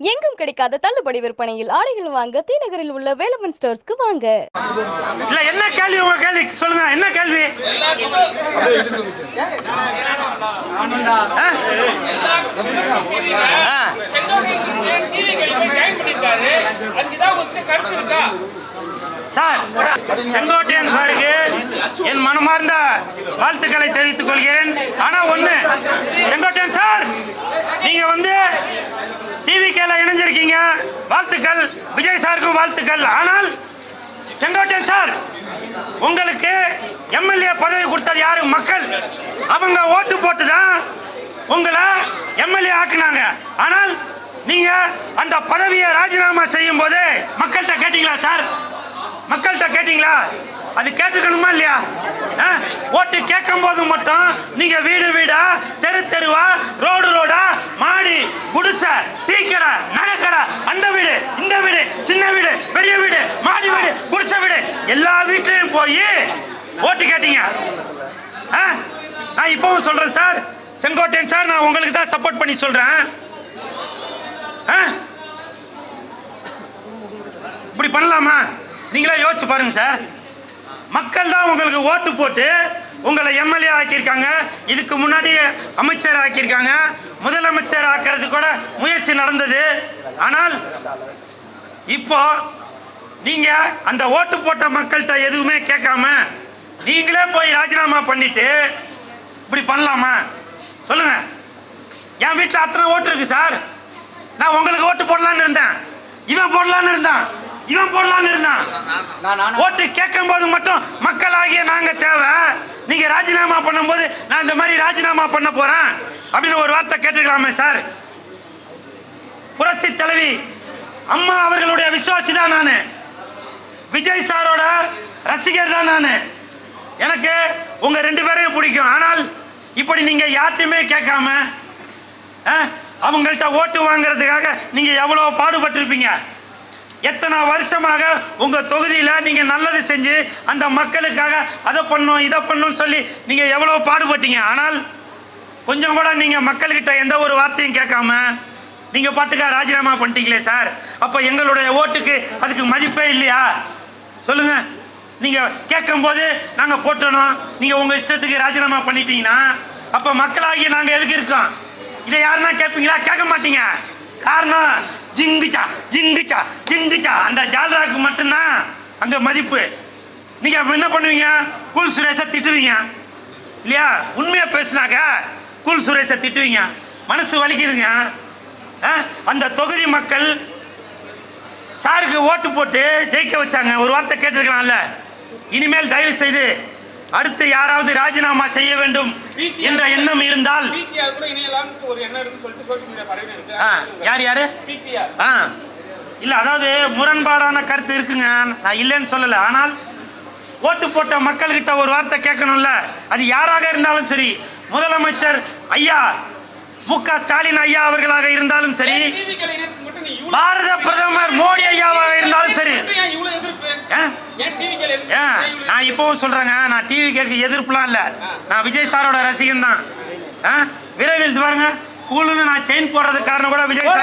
எங்கும் கிடைக்காத தள்ளுபடி விற்பனையில் ஆடைகள் வாங்க தீநகரில் உள்ள வேலமன் ஸ்டோர்ஸ்க்கு வாங்க. இல்ல என்ன கேள்வி உங்க கேள்வி? சொல்லுங்க என்ன கேள்வி? சார் செங்கோட்டையன் சாருக்கு என் மனமார்ந்த வாழ்த்துக்களை தெரிவித்துக் கொள்கிறேன். ஆனா ஒண்ணு செங்கோட்டையன் சார் நீங்க வந்து வாழ்த்துக்கள். விஜய் சாருக்கும் வாழ்த்துக்கள். ஆனால் செங்கோட்டையன் சார் உங்களுக்கு எம்எல்ஏ பதவி கொடுத்தது யாரு? மக்கள். அவங்க ஓட்டு போட்டு தான் உங்களை எம்எல்ஏ ஆக்குனாங்க. ஆனால் நீங்க அந்த பதவியை ராஜினாமா செய்யும் போது மக்கள்கிட்ட கேட்டீங்களா சார்? மக்கள்கிட்ட கேட்டீங்களா? அது கேட்டுக்கணுமா இல்லையா? ஆ? ஓட்டு கேட்கும் போது மட்டும் நீங்க வீடு வீடா தெரு தெருவா ரோடு ரோடு மாடி குடிசை டீ கடை நகைக்கடை அந்த வீடு இந்த வீடு சின்ன வீடு பெரிய வீடு மாடி வீடு குடிசை வீடு எல்லா வீட்லயும் போய் ஓட்டு கேட்டீங்க? ஆ? நான் இப்பவும் சொல்றேன் சார். செங்கோட்டையன் சார் நான் உங்களுக்கு தான் சப்போர்ட் பண்ணி சொல்றேன். ஆ? இப்படி பண்ணலாமா? நீங்களே யோசிச்சு பாருங்க சார். மக்கள் தான் உங்களுக்கு ஓட்டு போட்டு உங்களை எம்எல்ஏ ஆக்கியிருக்காங்க. இதுக்கு முன்னாடி அமைச்சர் ஆக்கியிருக்காங்க. முதலமைச்சர் ஆக்கிறது கூட முயற்சி நடந்தது. ஆனால் இப்போ நீங்க அந்த ஓட்டு போட்ட மக்கள்கிட்ட எதுவுமே கேட்காம நீங்களே போய் ராஜினாமா பண்ணிட்டு இப்படி பண்ணலாமா? சொல்லுங்க. என் வீட்டில் அத்தனை ஓட்டு இருக்கு சார். நான் உங்களுக்கு ஓட்டு போடலான்னு இருந்தேன். இவன் போடலான்னு இருந்தான். இவன் போடலான்னு இருந்தான். ஓட்டு கேட்கும் போது மட்டும் மக்களாகிய நாங்க தேவை. நீங்க ராஜினாமா பண்ணும்போது நான் இந்த மாதிரி ராஜினாமா பண்ண போறேன். அப்படின்னு ஒரு வார்த்தை கேட்டுக்கலாமே சார். புரட்சி தலைவி அம்மா அவர்களுடைய விசுவாசி தான் நான். விஜய் சாரோட ரசிகர் தான் நான். எனக்கு உங்க ரெண்டு பேரையும் பிடிக்கும். ஆனால் இப்படி நீங்க யாத்தையுமே கேட்காம ஆ, அவங்கள்ட்ட ஓட்டு வாங்குறதுக்காக நீங்க எவ்வளவு பாடுபட்டிருப்பீங்க? எத்தனை வருஷமாக உங்க தொகுதியில நீங்க நல்லது செஞ்சு அந்த மக்களுக்காக அதை பண்ணும் இதை பண்ணும் சொல்லி நீங்க எவ்வளவு பாடுபட்டீங்க? ஆனால் கொஞ்சம் கூட நீங்க மக்கள்கிட்ட எந்த ஒரு வார்த்தையும் கேட்காம நீங்க பாட்டுக்கா ராஜினாமா பண்ணிட்டீங்களே சார். அப்ப எங்களுடைய ஓட்டுக்கு அதுக்கு மதிப்பே இல்லையா? சொல்லுங்க. நீங்கள் கேட்கும் போது போட்டணும் நீங்கள் உங்கள் இஷ்டத்துக்கு ராஜினாமா பண்ணிட்டீங்கன்னா அப்போ மக்களாகிய நாங்கள் எதுக்கு இருக்கோம்? இதை யாருன்னா கேட்பீங்களா? கேட்க மாட்டீங்க. காரணம் ஜிங்குச்சா ஜிங்குச்சா ஜிங்குச்சா. அந்த ஜால்ராக்கு மட்டும்தான் அங்கே மதிப்பு. நீங்கள் அப்போ என்ன பண்ணுவீங்க? கூல் சுரேஷை திட்டுவீங்க. இல்லையா? உண்மையாக பேசுனாக்க கூல் சுரேஷை திட்டுவீங்க. மனசு வலிக்குதுங்க. ஆ? அந்த தொகுதி மக்கள் சாருக்கு ஓட்டு போட்டு ஜெயிக்க வச்சாங்க. ஒரு வார்த்தை கேட்டிருக்கலாம்ல. இனிமேல் தயவு செய்து அடுத்து யாராவது ராஜினாமா செய்ய வேண்டும் என்ற எண்ணம் இருந்தால் யார் யாரு ஆ. இல்ல அதாவது முரண்பாடான கருத்து இருக்குங்க. நான் இல்லைன்னு சொல்லல. ஆனால் ஓட்டு போட்ட மக்கள்கிட்ட ஒரு வார்த்தை கேட்கணும்ல. அது யாராக இருந்தாலும் சரி முதலமைச்சர் ஐயா மு க ஸ்டாலின் ஐயா அவர்களாக இருந்தாலும் சரி பாரத பிரதமர் மோடி ஐயாவாக இருந்தாலும் சரி. ஏன் நான் இப்பவும் சொல்றேங்க நான் டிவி கேட்க எதிர்ப்புலாம் இல்ல. நான் விஜய் சாரோட ரசிகன் தான். ஆ? விரைவில் இது பாருங்க கூலுன்னு நான் செயின் போடுறதுக்கு காரணம் கூட விஜய் சார்.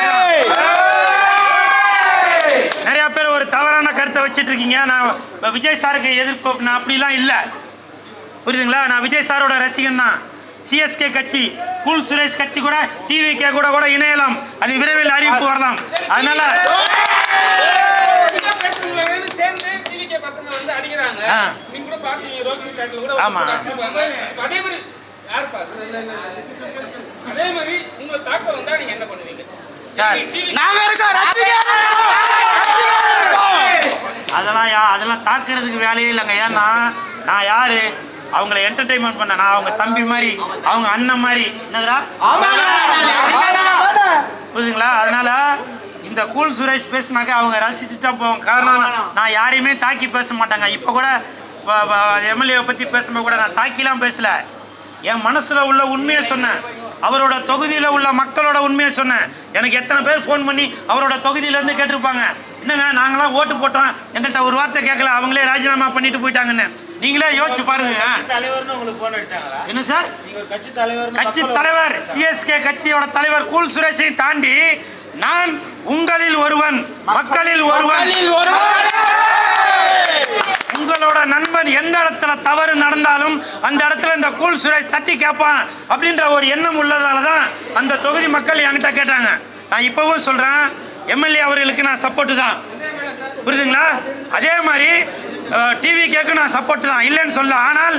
நிறைய பேர் ஒரு தவறான கருத்தை வச்சிட்டு இருக்கீங்க. நான் விஜய் சாருக்கு எதிர்ப்பு நான் அப்படிலாம் இல்லை. புரியுதுங்களா? நான் விஜய் சாரோட ரசிகன் தான். சிஎஸ்கே கட்சி கூல் சுரேஷ் கட்சி கூட டிவிகே கூட கூட இணையலாம். அது விரைவில் அறிவிப்பு வரலாம். அதனால ஆமா. அதே மாதிரி யார் பாத்து அதே மாதிரி உங்களை தாக்க வந்தா நீங்க என்ன பண்ணுவீங்க சார் நாங்க இருக்கோம் ரசிகர் இருக்கோம். அதெல்லாம் யா அதெல்லாம் தாக்குறதுக்கு வேலையே இல்லைங்க. ஏன்னா நான் யாரு? அவங்கள என்டர்டைன்மெண்ட் பண்ண நான் அவங்க தம்பி மாதிரி அவங்க அண்ணன் மாதிரி. என்னதுடா? புரியுதுங்களா? அதனால இந்த கூல் சுரேஷ் பேசினாக்க அவங்க ரசிச்சுட்டா போவாங்க. காரணம் நான் யாரையுமே தாக்கி பேச மாட்டாங்க. இப்போ கூட எம்எல்ஏவை பற்றி பேசும்போது கூட நான் தாக்கிலாம் பேசல. என் மனசில் உள்ள உண்மையை சொன்னேன். அவரோட தொகுதியில் உள்ள மக்களோட உண்மையை சொன்னேன். எனக்கு எத்தனை பேர் ஃபோன் பண்ணி அவரோட தொகுதியிலேருந்து கேட்டிருப்பாங்க. என்னங்க நாங்களாம் ஓட்டு போட்டோம். எங்கிட்ட ஒரு வார்த்தை கேட்கல. அவங்களே ராஜினாமா பண்ணிட்டு போயிட்டாங்கன்னு. நீங்களே யோசிச்சு பாருங்க. என்ன சார்? கட்சி தலைவர் கட்சி தலைவர் சிஎஸ்கே கட்சியோட தலைவர் கூல் சுரேஷை தாண்டி நான் உங்களில் ஒருவன் மக்களில் ஒருவன். உங்களோட நண்பன் எந்த இடத்துல தவறு நடந்தாலும் அந்த இடத்துல இந்த கூல் சுரேஷ் தட்டி கேட்பான் அப்படின்ற ஒரு எண்ணம் உள்ளதால தான் அந்த தொகுதி மக்கள் என்கிட்ட கேட்டாங்க. நான் இப்பவும் சொல்றேன் எம்எல்ஏ அவர்களுக்கு நான் சப்போர்ட்டு தான். புரியுதுங்களா? அதே மாதிரி டிவி கேக்கு நான் சப்போர்ட் தான். இல்லைன்னு சொல்ல ஆனால்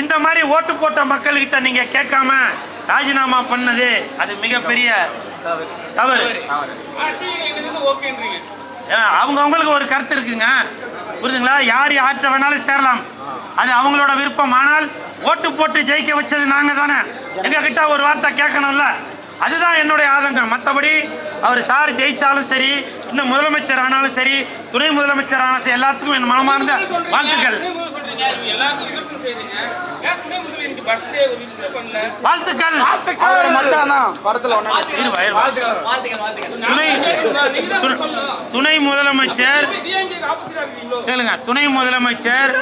இந்த மாதிரி ஓட்டு போட்ட மக்கள்கிட்ட நீங்க கேட்காம ராஜினாமா பண்ணது அது மிகப்பெரிய தவறு. ஓகேன்றீங்க. அவங்க அவங்களுக்கு ஒரு கருத்து இருக்குங்க. புரியுதுங்களா? யார் யார்கிட்ட வேணாலும் சேரலாம். அது அவங்களோட விருப்பம். ஆனால் ஓட்டு போட்டு ஜெயிக்க வச்சது நாங்க தானே. எங்க கிட்ட ஒரு வார்த்தை கேட்கணும்ல? அதுதான் என்னுடைய ஆதங்கம். மற்றபடி அவர் சார் ஜெயிச்சாலும் சரி இன்னும் முதலமைச்சர் ஆனாலும் சரி துணை முதலமைச்சர் ஆனாலும் சரி எல்லாத்துக்கும் என் மனமார்ந்த வாழ்த்துக்கள். வாழ்த்துக்கள். அவர் மச்சான்? தான் படத்துல ஒண்ணு இருவா, இருவா. துணை துணை- முதலமைச்சர் கேளுங்க துணை முதலமைச்சர்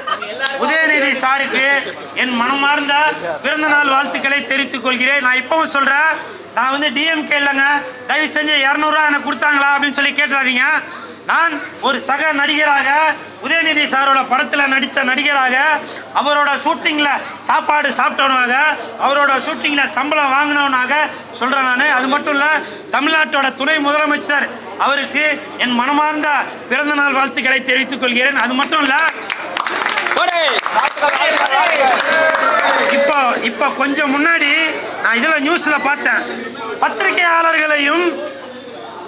உதயநிதி சாருக்கு என் மனமார்ந்த பிறந்த நாள் வாழ்த்துக்களை தெரிவித்துக் கொள்கிறேன். நான் இப்பவும் சொல்றேன் நான் வந்து டிஎம்கே இல்லைங்க. தயவு செஞ்சு இரநூறுவா எனக்கு கொடுத்தாங்களா அப்படின்னு சொல்லி கேட்டுறாதீங்க. நான் ஒரு சக நடிகராக உதயநிதி சாரோட படத்தில் நடித்த நடிகராக அவரோட ஷூட்டிங்கில் சாப்பாடு சாப்பிட்டவனாக அவரோட ஷூட்டிங்கில் சம்பளம் வாங்கினவனாக சொல்கிறேன் நான். அது மட்டும் இல்லை தமிழ்நாட்டோட துணை முதலமைச்சர் அவருக்கு என் மனமார்ந்த பிறந்தநாள் வாழ்த்துக்களை தெரிவித்துக் கொள்கிறேன். அது மட்டும் இல்லை இப்போ இப்போ கொஞ்சம் முன்னாடி நான் இதில் நியூஸில் பார்த்தேன். பத்திரிகையாளர்களையும்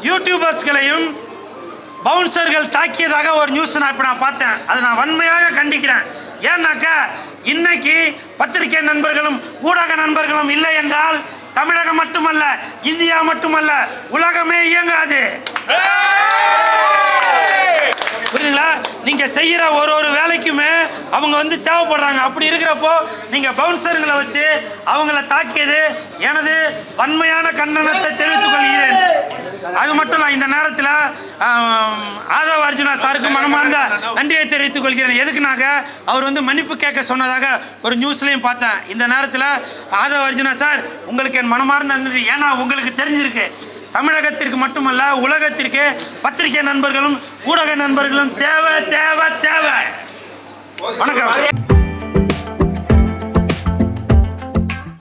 யூடியூபர்ஸ்களையும் பவுன்சர்கள் தாக்கியதாக ஒரு நியூஸ் நான் இப்போ நான் பார்த்தேன். அதை நான் வன்மையாக கண்டிக்கிறேன். ஏன்னாக்கா இன்னைக்கு பத்திரிகை நண்பர்களும் ஊடக நண்பர்களும் இல்லை என்றால் தமிழகம் மட்டுமல்ல இந்தியா மட்டுமல்ல உலகமே இயங்காது. புரியுதுங்களா? நீங்கள் செய்கிற ஒரு ஒரு வேலைக்குமே அவங்க வந்து தேவைப்படுறாங்க. அப்படி இருக்கிறப்போ நீங்கள் பவுன்சருங்களை வச்சு அவங்கள தாக்கியது எனது வன்மையான கண்டனத்தை தெரிவித்துக் கொள்கிறேன். அது மட்டும் இல்லை இந்த நேரத்தில் ஆதவ அர்ஜுனா சாருக்கு மனமார்ந்த நன்றியை தெரிவித்துக் கொள்கிறேன். எதுக்குனாக்க அவர் வந்து மன்னிப்பு கேட்க சொன்னதாக ஒரு நியூஸ்லையும் பார்த்தேன். இந்த நேரத்தில் ஆதவ அர்ஜுனா சார் உங்களுக்கு என் மனமார்ந்த நன்றி. ஏன்னா உங்களுக்கு தெரிஞ்சிருக்கு. தமிழகத்திற்கு மட்டுமல்ல உலகத்திற்கு பத்திரிகை நண்பர்களும் ஊடக நண்பர்களும் தேவை தேவை தேவை. வணக்கம்.